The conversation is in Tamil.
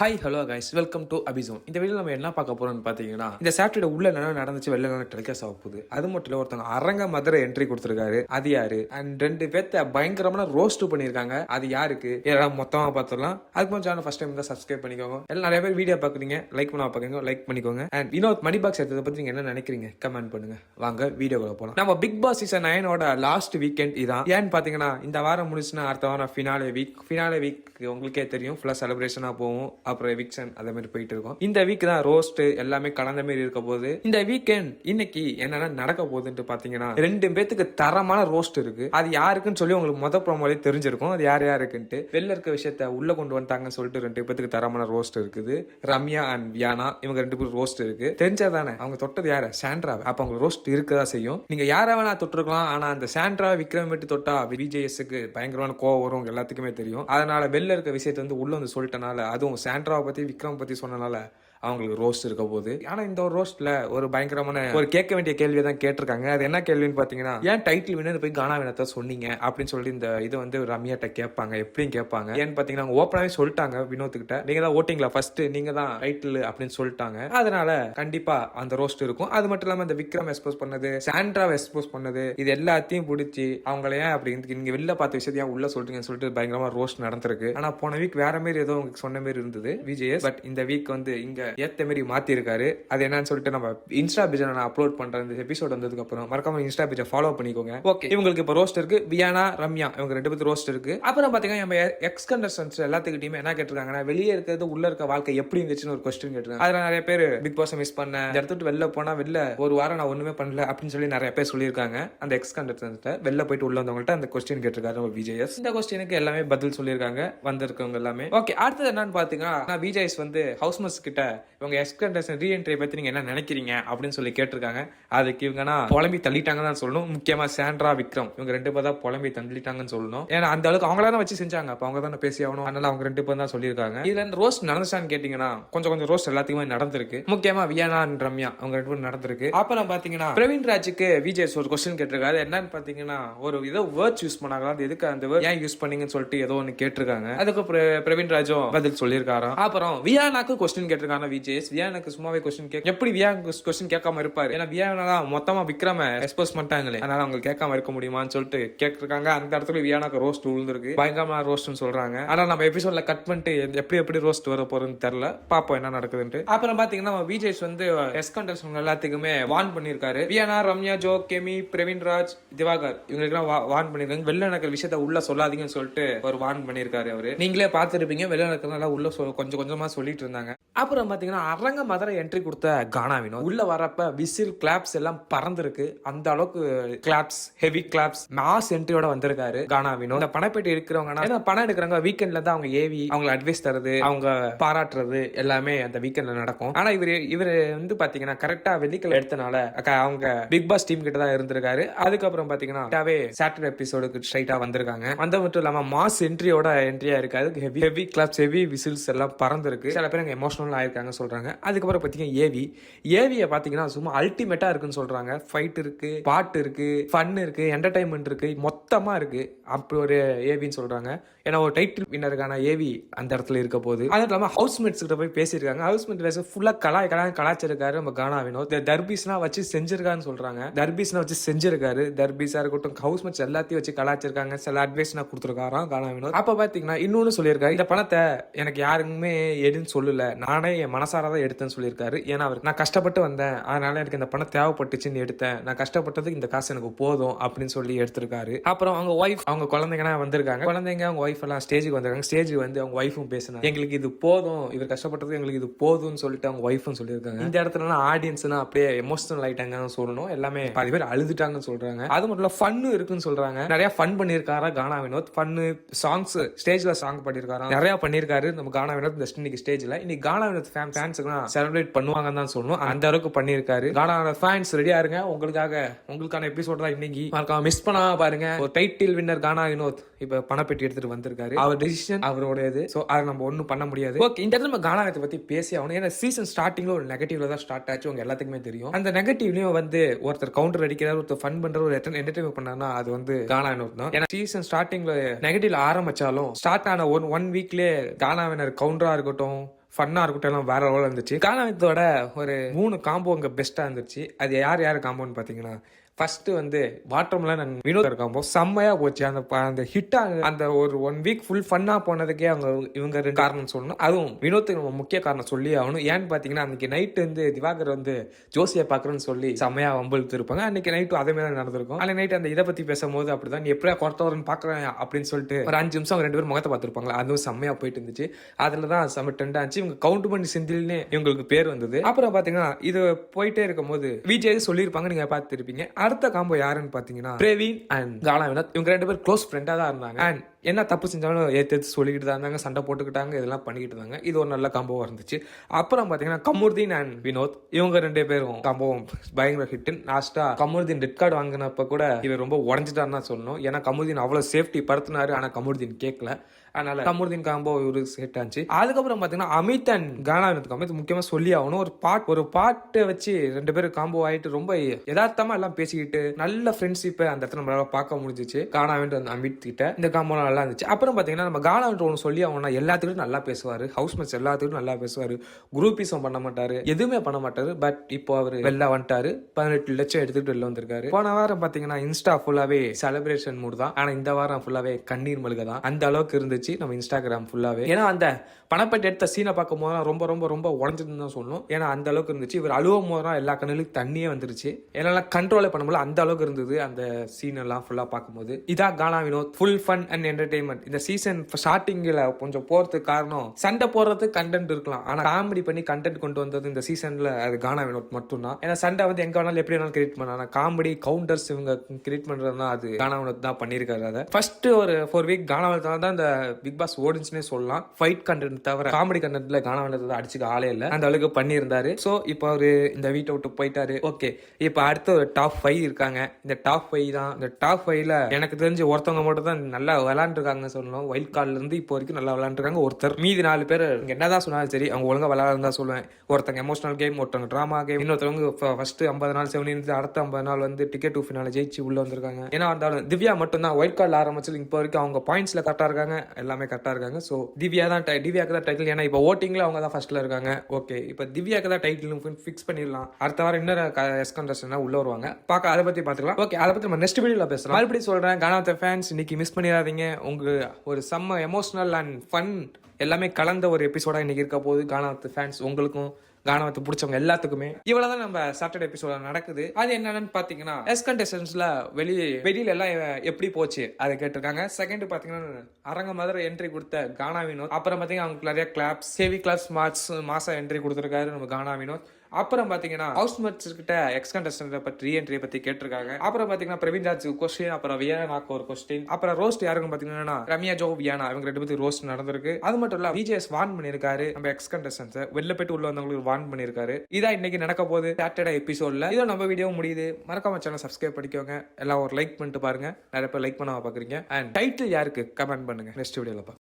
Hi hello guys welcome to அபிசோன் இந்த வீடியோ நம்ம என்ன பார்க்க போறோம்னு பார்த்தீங்கன்னா இந்த சாட்டர்டே உள்ள என்ன நடந்துச்சு வெளில என்ன டெலிகாஸ்ட் ஆக போகுது. அது மட்டும் இல்லை ஒருத்தவங்க அரங்க மதுரை என்ட்ரி கொடுத்துருக்காரு. அது யாரு? அண்ட் ரெண்டு பேர்த்த பயங்கரமான ரோஸ்ட் பண்ணியிருக்காங்க. அது யாருக்கு? எல்லாம் மொத்தமாக பார்த்துடலாம் அதுக்கு கொஞ்சம் சேனல் ஃபஸ்ட் டைம் தான் சப்ஸ்கிரைப் பண்ணிக்கோங்க. எல்லாம் நிறைய பேர் வீடியோ பார்க்குறீங்க லைக் பண்ண பார்க்குறீங்க லைக் பண்ணிக்கோங்க. அண்ட் வினோத் மணி பாக்ஸ் எடுத்ததை பற்றி நீங்கள் என்ன நினைக்கிறீங்க? கமெண்ட் பண்ணுங்க. வாங்க வீடியோக்குள்ள போகலாம் நம்ம பிக் பாஸ் சீசன் நைனோட லாஸ்ட் வீக்கெண்ட் இதான். ஏன்னு பார்த்தீங்கன்னா இந்த வாரம் முடிச்சுன்னா அடுத்த வாரம் ஃபினாலே வீக் ஃபினாலே வீக் உங்களுக்கே தெரியும். ஃபுல்லாக செலிப்ரேஷனாக போகும் அப்புறம் எவிக்ஷன் அதே மாதிரி போயிட்டு இருக்கும். இந்த வீக் தான் ரோஸ்ட் எல்லாமே கலந்த மாதிரி இருக்க போது இந்த வீக்கெண்ட் இன்னைக்கு என்னென்ன நடக்க போகுதுன்ட்டு பார்த்தீங்கன்னா ரெண்டு பேத்துக்கு தரமான ரோஸ்ட் இருக்கு. அது யாருக்குன்னு சொல்லி உங்களுக்கு மொத ப்ரோமோலே தெரிஞ்சிருக்கும். அது யார் யாருக்குன்ட்டு. வெளில இருக்க விஷயத்த உள்ள கொண்டு வந்துட்டாங்கன்னு சொல்லிட்டு ரெண்டு பேத்துக்கு தரமான ரோஸ்ட் இருக்குது. ரம்யா அண்ட் வியானா இவங்க ரெண்டு பேரும் ரோஸ்ட் இருக்கு. தெரிஞ்சதானே அவங்க தொட்டது யார? சாண்ட்ரா அப்ப அவங்க ரோஸ்ட் இருக்கதா செய்யும். நீங்க யாரை வேணா தொட்டிருக்கலாம். ஆனா அந்த சாண்ட்ரா விக்ரம் விட்டு தொட்டா விஜேஎஸ்க்கு பயங்கரமான கோவம் வரும். எல்லாத்துக்குமே தெரியும். அதனால வெளில இருக்க விஷயத்தை வந்து உள்ள வந்து சொல்லிட்டனால அதுவும் ஆண்ட்ராவை பத்தி விக்ரம் பத்தி சொன்னனால அவங்களுக்கு ரோஸ்ட் இருக்க போகுது. ஆனா இந்த ஒரு ரோஸ்ட்ல ஒரு பயங்கரமான ஒரு கேட்க வேண்டிய கேள்வியை தான் கேட்டிருக்காங்க. அது என்ன கேள்வின்னு பாத்தீங்கன்னா ஏன் டைட்டில் வினர் போய் கானா வினத்தை சொன்னீங்க? அப்படின்னு சொல்லி இந்த இது வந்து ரம்யாட்ட கேட்பாங்க. எப்படியும் கேட்பாங்க. ஏன்னு பாத்தீங்கன்னா அவங்க சொல்லிட்டாங்க வினோத்துக்கிட்ட நீங்கள் நீங்க தான் ஓட்டிங்களா ஃபர்ஸ்ட் நீங்க தான் டைட்டில் அப்படின்னு சொல்லிட்டாங்க. அதனால கண்டிப்பா அந்த ரோஸ்ட் இருக்கும். அது மட்டும் இல்லாம இந்த விக்ரம் எக்ஸ்போஸ் பண்ணது சாண்ட்ராவை எக்ஸ்போஸ் பண்ணது இது எல்லாத்தையும் பிடிச்சி அவங்கள ஏன் அப்படி இருந்து- நீங்க வெளில பார்த்த விஷயத்தையும் ஏன் உள்ள சொல்றீங்கன்னு சொல்லிட்டு பயங்கரமா ரோஸ்ட் நடந்திருக்கு. ஆனா போன வீக் வேற மாதிரி ஏதோ உங்களுக்கு சொன்ன மாதிரி இருந்தது விஜய். பட் இந்த வீக் வந்து இங்க ஏத்த மாதிரி மாத்தி இருக்காரு அது என்னன்னு சொல்லிட்டு நம்ம இன்ஸ்டா பேஜ் நான் அப்லோட் பண்றேன். இந்த எபிசோட் வந்ததுக்கு அப்புறம் மறக்காம இன்ஸ்டா பேஜை ஃபாலோ பண்ணிக்கோங்க. ஓகே இவங்களுக்கு இப்போ ரோஸ்ட் இருக்கு. வியானா ரம்யா இவங்க ரெண்டு பேருக்கு ரோஸ்ட் இருக்கு. அப்புறம் பாத்தீங்கன்னா நம்ம எக்ஸ் கண்டஸ்டன்ஸ் எல்லாத்துக்கிட்டையுமே என்ன கேட்டிருக்காங்கன்னா வெளியே இருக்கிறது உள்ள இருக்க வாழ்க்கை எப்படி இருந்துச்சுன்னு ஒரு கொஸ்டின் கேட்டிருக்காங்க. அதுல நிறைய பேர் பிக் பாஸ் மிஸ் பண்ண இந்த வெளில போனா வெளில ஒரு வாரம் நான் ஒண்ணுமே பண்ணல அப்படின்னு சொல்லி நிறைய பேர் சொல்லியிருக்காங்க. அந்த எக்ஸ் கண்டஸ்டன்ஸ்ட வெளில போயிட்டு உள்ள வந்தவங்கள்ட்ட அந்த கொஸ்டின் கேட்டிருக்காரு நம்ம விஜயஸ் இந்த கொஸ்டினுக்கு எல்லாமே பதில் சொல்லியிருக்காங்க. வந்திருக்கவங்க எல்லாமே. ஓகே அடுத்தது என்னன்னு பாத்தீங்கன்னா நான் விஜய்ஸ் வந்து ஹவுஸ் மஸ் கிட்ட இவங்க எக்ஸ் கண்டஸ்டன் ரீஎன்ட்ரி பத்தி நீங்க என்ன நினைக்கிறீங்க அப்படின்னு சொல்லி கேட்டிருக்காங்க. அதுக்கு இவங்கன்னா புலம்பி தள்ளிட்டாங்கன்னு தான் சொல்லணும். முக்கியமா சாண்ட்ரா விக்ரம் இவங்க ரெண்டு பேர் தான் புலம்பி தள்ளிட்டாங்கன்னு சொல்லணும். ஏன்னா அந்த அளவுக்கு அவங்கள தான் வச்சு செஞ்சாங்க. அப்போ அவங்க தானே பேசி ஆகணும். அதனால அவங்க ரெண்டு பேர் தான் சொல்லியிருக்காங்க. இதுல இந்த ரோஸ்ட் நடந்துச்சான்னு கேட்டீங்கன்னா கொஞ்சம் கொஞ்சம் ரோஸ்ட் எல்லாத்துக்குமே நடந்திருக்கு. முக்கியமா வியானா ரம்யா அவங்க ரெண்டு பேரும் நடந்திருக்கு. அப்புறம் பாத்தீங்கன்னா பிரவீன் ராஜுக்கு விஜய் ஒரு கொஸ்டின் கேட்டிருக்காரு. என்னன்னு பார்த்தீங்கன்னா ஒரு ஏதோ வேர்ட்ஸ் யூஸ் பண்ணாங்களா? அது எதுக்கு அந்த வேர்ட் ஏன் யூஸ் பண்ணீங்கன்னு சொல்லிட்டு ஏதோ ஒன்று கேட்டிருக்காங்க. அதுக்கு பிரவீன் ராஜும் பதில் சொல்லியிருக்காராம். அப்புறம் வியானாக்கு கொஸ்டின் கேட்டிருக்காங்க. விஜேஸ் வியானாக்கு சும்மாவே கொஸ்டின் கேட்க எப்படி வியா கொஸ்டின் கேட்காம இருப்பாரு? ஏன்னா வியானா தான் மொத்தமா விக்ரம எக்ஸ்போஸ் பண்ணிட்டாங்களே. அதனால அவங்க கேட்காம இருக்க முடியுமான்னு சொல்லிட்டு கேட்டிருக்காங்க. அந்த இடத்துல வியானாக்கு ரோஸ்ட் விழுந்திருக்கு. பயங்கரமா ரோஸ்ட்னு சொல்றாங்க. ஆனா நம்ம எபிசோட்ல கட் பண்ணிட்டு எப்படி எப்படி ரோஸ்ட் வர போறதுன்னு தெரியல. பாப்போம் என்ன நடக்குதுன்ட்டு. அப்புறம் பாத்தீங்கன்னா விஜேஸ் வந்து எஸ் கண்டஸ்டன் எல்லாத்துக்குமே வார்ன் பண்ணிருக்காரு வியானா ரம்யா ஜோ கெமி பிரவீன் ராஜ் திவாகர் இவங்களுக்கு வார்ன் பண்ணிருக்காங்க வெளில நடக்கிற விஷயத்த உள்ள சொல்லாதீங்கன்னு சொல்லிட்டு ஒரு வார்ன் பண்ணிருக்காரு அவரு. நீங்களே பார்த்துருப்பீங்க. வெளில நடக்கிறதுனால உள்ள சொ- கொஞ்சம் கொஞ்சமா சொல்லிட்டு இருந்தாங்க. அப்புறம் பார்த்தீங்கன்னா அரங்க மதுரை என்ட்ரி கொடுத்த கானா வினோத். உள்ள வரப்ப விசில் கிளாப்ஸ் எல்லாம் பறந்துருக்கு. அந்த அளவுக்கு கிளாப்ஸ் ஹெவி கிளாப்ஸ் மாஸ் என்ட்ரியோட வந்திருக்காரு கானா வினோத். இந்த பணப்பேட்டி இருக்கிறவங்க பணம் எடுக்கிறவங்க வீக்கெண்ட்ல தான் அவங்க ஏவி அவங்களை அட்வைஸ் தரது அவங்க பாராட்டுறது எல்லாமே அந்த வீக்கெண்ட்ல நடக்கும். ஆனா இவர் இவர் வந்து பாத்தீங்கன்னா கரெக்டா வெள்ளிக்கிழமை எடுத்தனால அவங்க பிக் பாஸ் டீம் கிட்ட தான் இருந்திருக்காரு. அதுக்கப்புறம் பாத்தீங்கன்னா சாட்டர்டே எபிசோடுக்கு ஸ்ட்ரைட்டா வந்திருக்காங்க. அந்த மட்டும் இல்லாம மாஸ் என்ட்ரியோட என்ட்ரியா இருக்காது heavy heavy claps heavy whistles எல்லாம் பறந்துருக்கு. சில பேர் எமோஷனல் ஆயிருக்காங்க சொல்றாங்க? அதுக்கப்புறம் பார்த்தீங்கன்னா ஏவி ஏவியை பார்த்தீங்கன்னா சும்மா அல்டிமேட்டா இருக்குன்னு சொல்றாங்க. ஃபைட் இருக்கு பாட்டு இருக்கு ஃபன் இருக்கு என்டர்டைன்மெண்ட் இருக்கு மொத்தமா இருக்கு. அப்படி ஒரு ஏவின்னு சொல்றாங்க. ஏன்னா ஒரு டைட்டில் வின்னருக்கான ஏவி அந்த இடத்துல இருக்க போது அது இல்லாமல் ஹவுஸ்மேட்ஸ் கிட்ட போய் பேசியிருக்காங்க. ஹவுஸ்மேட் பேச ஃபுல்லா கலா கலா கலாச்சிருக்காரு நம்ம கானா வினோத். இந்த தர்பீஸ்லாம் வச்சு செஞ்சிருக்கான்னு சொல்றாங்க. தர்பீஸ்லாம் வச்சு செஞ்சிருக்காரு. தர்பீஸா இருக்கட்டும் ஹவுஸ்மேட்ஸ் எல்லாத்தையும் வச்சு கலாச்சிருக்காங்க சில அட்வைஸ் நான் கொடுத்துருக்காராம் கானா வினோத். அப்ப பாத்தீங்கன்னா இன்னொன்னு சொல்லியிருக்காரு. இந்த பணத்தை எனக்கு யாருக்குமே எடுன்னு சொல்லல. நானே என் மனசார தான் எடுத்தேன்னு சொல்லியிருக்காரு. ஏன்னா அவர் நான் கஷ்டப்பட்டு வந்தேன். அதனால எனக்கு இந்த பணம் தேவைப்பட்டுச்சுன்னு எடுத்தேன். நான் கஷ்டப்பட்டதுக்கு இந்த காசு எனக்கு போதும் அப்படின்னு சொல்லி எடுத்திருக்காரு. அப்புறம் அவங்க ஒய்ஃப் அவங்க குழந்தைங்கலாம் வந்திருக்காங்க. குழந்தைங்க அவங்க ஒய்ஃப் எல்லாம் ஸ்டேஜுக்கு வந்திருக்காங்க. ஸ்டேஜுக்கு வந்து அவங்க ஒய்ஃபும் பேசினாங்க. எங்களுக்கு இது போதும். இவர் கஷ்டப்பட்டது எங்களுக்கு இது போதும்னு சொல்லிட்டு அவங்க ஒய்ஃபும் சொல்லியிருக்காங்க. இந்த இடத்துல ஆடியன்ஸ்னா அப்படியே எமோஷனல் ஆயிட்டாங்கன்னு சொல்லணும். எல்லாமே பாதி பேர் அழுதுட்டாங்கன்னு சொல்றாங்க. அது மட்டும் இல்ல ஃபன்னு இருக்குன்னு சொல்றாங்க. நிறைய ஃபன் பண்ணியிருக்காரா கானா வினோத்? ஃபன்னு சாங்ஸ் ஸ்டேஜ்ல சாங் பண்ணியிருக்காரா? நிறைய பண்ணியிருக்காரு. நம்ம கானா வினோத் இந்த இன்னைக்கு ஸ்டேஜ்ல இன்னைக்கு கானா வினோத் ஃபேன் ஃபேன்ஸுக்குலாம் செலிப்ரேட் பண்ணுவாங்கன்னு தான் சொல்லணும். அந்த அளவுக்கு பண்ணியிருக்காரு. கானா ஃபேன்ஸ் ரெடியா இருங்க. உங்களுக்காக உங்களுக்கான எபிசோட் தான் இன்னைக்கு. மறக்காம மிஸ் பண்ணாம பாருங்க. ஒரு டைட்டில் வின்னர் கானா வினோத். இப்ப பணப்பெட்டி எடுத்துட்டு வந்து வந்திருக்காரு. அவர் டிசிஷன் அவரோடது சோ அதை நம்ம ஒண்ணும் பண்ண முடியாது. ஓகே இந்த இடத்துல நம்ம கானாகத்தை பத்தி பேசி ஆகணும். ஏன்னா சீசன் ஸ்டார்டிங்ல ஒரு நெகட்டிவ்ல தான் ஸ்டார்ட் ஆச்சு. உங்க எல்லாத்துக்குமே தெரியும். அந்த நெகட்டிவ்லயும் வந்து ஒருத்தர் கவுண்டர் அடிக்கிறார் ஒருத்தர் ஃபன் பண்ற ஒரு என்டர்டைன் பண்ணாருன்னா அது வந்து கானா வினோத் தான் ஏன்னா சீசன் ஸ்டார்டிங்ல நெகட்டிவ்ல ஆரம்பிச்சாலும் ஸ்டார்ட் ஆன ஒன் ஒன் வீக்லயே கானா வினர் கவுண்டரா இருக்கட்டும் ஃபன்னா இருக்கட்டும் எல்லாம் வேற லெவலில் இருந்துச்சு. காணாமத்தோட ஒரு மூணு காம்போ அங்கே பெஸ்ட்டாக இருந்துச்சு. அது யார் யார் காம்போன்னு பார்த்தீங்கன்னா ஃபஸ்ட்டு வந்து வாட்டர்மெலாம் நான் வினோத் காம்போ செம்மையாக போச்சு. அந்த அந்த ஹிட்டாக அந்த ஒரு ஒன் வீக் ஃபுல் ஃபன்னாக போனதுக்கே அவங்க இவங்க ரெண்டு காரணம் சொல்லணும். அதுவும் வினோத்துக்கு நம்ம முக்கிய காரணம் சொல்லி ஆகணும். ஏன்னு பார்த்தீங்கன்னா அன்றைக்கி நைட்டு வந்து திவாகர் வந்து ஜோசியை பார்க்குறேன்னு சொல்லி செம்மையாக வம்பிழுத்து இருப்பாங்க. அன்னைக்கு நைட்டும் அதே மாதிரி தான் நடந்திருக்கும். அன்றைக்கி நைட்டு அந்த இதை பற்றி பேசும்போது அப்படிதான் நீ எப்படியா குறத்தவரன் பார்க்குறேன் அப்படின்னு சொல்லிட்டு ஒரு அஞ்சு நிமிஷம் அவங்க ரெண்டு பேரும் முகத்தை பார்த்துருப்பாங்களா? அதுவும் செம்மையாக போயிட்டு இருந்துச்சு. அதில் தான் செம்ம ட்ரெண்ட் ஆச்சு இவங்க கவுண்ட் பண்ணி செந்தில்னு இவங்களுக்கு பேர் வந்தது. அப்புறம் பார்த்தீங்கன்னா இது போயிட்டே இருக்கும்போது விஜய் சொல்லியிருப்பாங்க. நீங்கள் பார்த்துருப்பீங்க. அடுத்த காம்போ யாருன்னு பார்த்தீங்கன்னா பிரவீன் அண்ட் காலா வினோத். இவங்க ரெண்டு பேரும் க்ளோஸ் ஃப்ரெண்டாக தான் இருந்தாங்க. அண்ட் என்ன தப்பு செஞ்சாலும் ஏற்று ஏற்று சொல்லிக்கிட்டு தான் இருந்தாங்க சண்டை போட்டுக்கிட்டாங்க இதெல்லாம் பண்ணிக்கிட்டு இருந்தாங்க. இது ஒரு நல்ல காம்போவாக இருந்துச்சு. அப்புறம் பார்த்தீங்கன்னா கமுர்தீன் அண்ட் வினோத் இவங்க ரெண்டு பேரும் கம்பவம் பயங்கர ஹிட் லாஸ்டா கமுர்தீன் ரெட் கார்டு வாங்கினப்ப கூட இவர் ரொம்ப உடஞ்சிட்டாருன்னு தான் சொல்லணும். ஏன்னா கமுர்தீன் அவ்வளோ சேஃப்டி படுத்தினாரு ஆனால் கமுர்தீன் கேட்கல அதனால கமுர்தீன் காம்போ இவரு செட் ஆச்சு. அதுக்கப்புறம் பார்த்தீங்கன்னா அமித் அண்ட் கானா வினோத் காம்போ இது முக்கியமாக சொல்லி ஆகணும். ஒரு பாட் ஒரு பாட்டை வச்சு ரெண்டு பேரும் காம்போ ஆயிட்டு ரொம்ப யதார்த்தமா எல்லாம் பேசிக்கிட்டு நல்ல ஃப்ரெண்ட்ஷிப்பை அந்த இடத்துல நம்மளால பார்க்க முடிஞ்சிச்சு. கானா வினோத் அமித் கிட்ட. இந்த காம்போ நல்லா இருந்துச்சு. அப்புறம் பார்த்தீங்கன்னா நம்ம கானா ஒன்று சொல்லி அவங்கன்னா எல்லாத்துக்கிட்டும் நல்லா பேசுவார். ஹவுஸ் மேட்ச் எல்லாத்துக்கிட்டும் நல்லா பேசுவார். குரூப்பீஸும் பண்ண மாட்டார். எதுவுமே பண்ண மாட்டார். பட் இப்போ அவர் வெளில வந்துட்டாரு. பதினெட்டு லட்சம் எடுத்துகிட்டு வெளில வந்திருக்காரு. போன வாரம் பார்த்தீங்கன்னா இன்ஸ்டா ஃபுல்லாகவே செலிப்ரேஷன் மூட் தான். ஆனால் இந்த வாரம் ஃபுல்லாகவே கண்ணீர் மல்க தான். அந்த அளவுக்கு இருந்துச்சு நம்ம இன்ஸ்டாகிராம் ஃபுல்லாகவே ஏன்னா அந்த பணப்பட்டு எடுத்த சீனை பார்க்கும் போது ரொம்ப ரொம்ப ரொம்ப உடஞ்சிருந்து தான் சொல்லணும். ஏன்னா அந்த அளவுக்கு இருந்துச்சு. இவர் அழுவும் போது எல்லா கண்ணிலும் தண்ணியே வந்துருச்சு. என்னால் கண்ட்ரோலே பண்ண முடியல. அந்த அளவுக்கு இருந்தது அந்த சீன் எல்லாம் ஃபுல்லாக பார்க்கும்போது இதான் Gana Vinod. Full fun and entertainment இந்த சீசன் ஸ்டார்டிங்ல கொஞ்சம் போறதுக்கு காரணம் சண்டை போடுறதுக்கு கண்டென்ட் இருக்கலாம். ஆனா காமெடி பண்ணி கண்டென்ட் கொண்டு வந்தது இந்த சீசன்ல அது கானா வினோத் மட்டும்தான். ஏன்னா சண்டை வந்து எங்க வேணாலும் எப்படி வேணாலும் கிரியேட் பண்ணலாம். காமெடி கவுண்டர்ஸ் இவங்க கிரியேட் பண்றதுனா அது கானா வினோத் தான் பண்ணியிருக்காரு. அதை ஃபர்ஸ்ட் ஒரு ஃபோர் வீக் கானா வினோத் தான் இந்த பிக் பாஸ் ஓடிச்சுன்னே சொல்லலாம். ஃபைட் கண்டென்ட் தவிர காமெடி கண்டென்ட்ல கானா வினோத் அடிச்சுக்க ஆளே இல்லை. அந்த அளவுக்கு பண்ணியிருந்தாரு. சோ இப்போ அவரு இந்த வீட்டை விட்டு போயிட்டாரு. ஓகே இப்போ அடுத்து ஒரு டாப் ஃபைவ் இருக்காங்க. இந்த டாப் ஃபைவ் தான். இந்த டாப் ஃபைவ்ல எனக்கு தெரிஞ்சு ஒருத்தவங்க மட்டும் தான் நல்லா விளாண்டுருக்காங்க சொல்லணும். வைல்ட் கார்ட்லேருந்து இப்போ வரைக்கும் நல்லா விளாண்டுருக்காங்க ஒருத்தர் மீதி நாலு பேர் என்ன என்னதான் சொன்னாலும் சரி அவங்க ஒழுங்காக விளாடுறதா சொல்லுவேன் ஒருத்தங்க எமோஷனல் கேம் ஒருத்தவங்க ட்ராமா கேம் இன்னொருத்தவங்க ஃபர்ஸ்ட் ஐம்பது நாள் செவனி இருந்து அடுத்த ஐம்பது நாள் வந்து டிக்கெட் டூ ஃபினால ஜெயிச்சு உள்ளே வந்திருக்காங்க. ஏன்னா இருந்தாலும் திவ்யா மட்டும் தான் ஒயிட் கார்டில் ஆரம்பிச்சு இப்போ வரைக்கும் அவங்க பாயிண்ட்ஸில் கரெக்டாக இருக்காங்க. எல்லாமே கரெக்டாக இருக்காங்க. ஸோ திவ்யா தான் திவ்யாக்கு தான் டைட்டில் ஏன்னா இப்போ ஓட்டிங்ல அவங்க தான் ஃபஸ்ட்டில் இருக்காங்க. ஓகே இப்போ திவ்யாக்கு தான் டைட்டில் ஃபிக்ஸ் பண்ணிடலாம். அடுத்த வாரம் இன்னொரு எஸ் உள்ளே உள்ள வருவாங்க. பார்க்க அதை பற்றி பார்த்துக்கலாம். ஓகே அதை பற்றி நம்ம நெக்ஸ்ட் வீடியோவில் பேசலாம். மறுபடியும் சொல்கிறேன் கானாத்த ஃபேன்ஸ் இன்னைக்கு மிஸ் பண்ணிடாதீங்க. உங்கள் ஒரு செம்ம எமோஷ்னல் அண்ட் ஃபன் எல்லாமே கலந்த ஒரு எபிசோடாக இன்றைக்கி இருக்க போகுது. கானாத்து ஃபேன்ஸ் உங்களுக்கும் கானவத்தை பிடிச்சவங்க எல்லாத்துக்குமே. இவ்வளவுதான் நம்ம சாட்டர்டே எபிசோட நடக்குது. அது என்னன்னு பாத்தீங்கன்னா எஸ் கண்டஸ்டன்ஸ்ல வெளியே வெளியில எல்லாம் எப்படி போச்சு? அதை கேட்டிருக்காங்க. செகண்ட் பாத்தீங்கன்னா அரங்க மாதிரி என்ட்ரி கொடுத்த கானா வினோத். அப்புறம் பாத்தீங்கன்னா அவங்களுக்கு நிறைய கிளாப்ஸ் சேவி கிளாப்ஸ் மார்க்ஸ் மாசம் என்ட்ரி கொடுத்துருக்காரு நம்ம கானா வினோத். அப்புறம் பாத்தீங்கன்னா ஹவுஸ் மேட்ஸ் கிட்ட எக்ஸ் கண்டஸ்டன்ட் பத்தி என்ட்ரி பத்தி கேட்டிருக்காங்க. அப்புறம் பாத்தீங்கன்னா பிரவீன் ராஜ் கொஸ்டின் அப்புறம் வியானாக்கு ஒரு கொஸ்டின் அப்புறம் ரோஸ்ட் யாருக்கும் பாத்தீங்கன்னா ரம்யா ஜோ வியானா இவங்க ரெண்டு பேருக்கு ரோஸ்ட் நடந்திருக்கு. அது மட்டும் இல்ல விஜேஎஸ் வார்ன் பண்ணிருக்காரு நம்ம எக்ஸ் கண்டஸ்டன்ஸ் வெளில போயிட்டு உள்ள வந்தவங்களுக்கு வான் பண்ணிருக்காரு இதான் இன்னைக்கு நடக்க போகுது சாட்டர்டே எபிசோட்ல இதோ நம்ம வீடியோ முடியுது. மறக்காம சேனல் சப்ஸ்கிரைப் பண்ணிக்கோங்க. எல்லாம் ஒரு லைக் பண்ணிட்டு பாருங்க. நிறைய பேர் லைக் பண்ணாம பாக்குறீங்க. அண்ட் டைட்டில் யாருக்கு? கமெண்ட் பண்ணுங்க. நெக்ஸ்ட் வீடியோல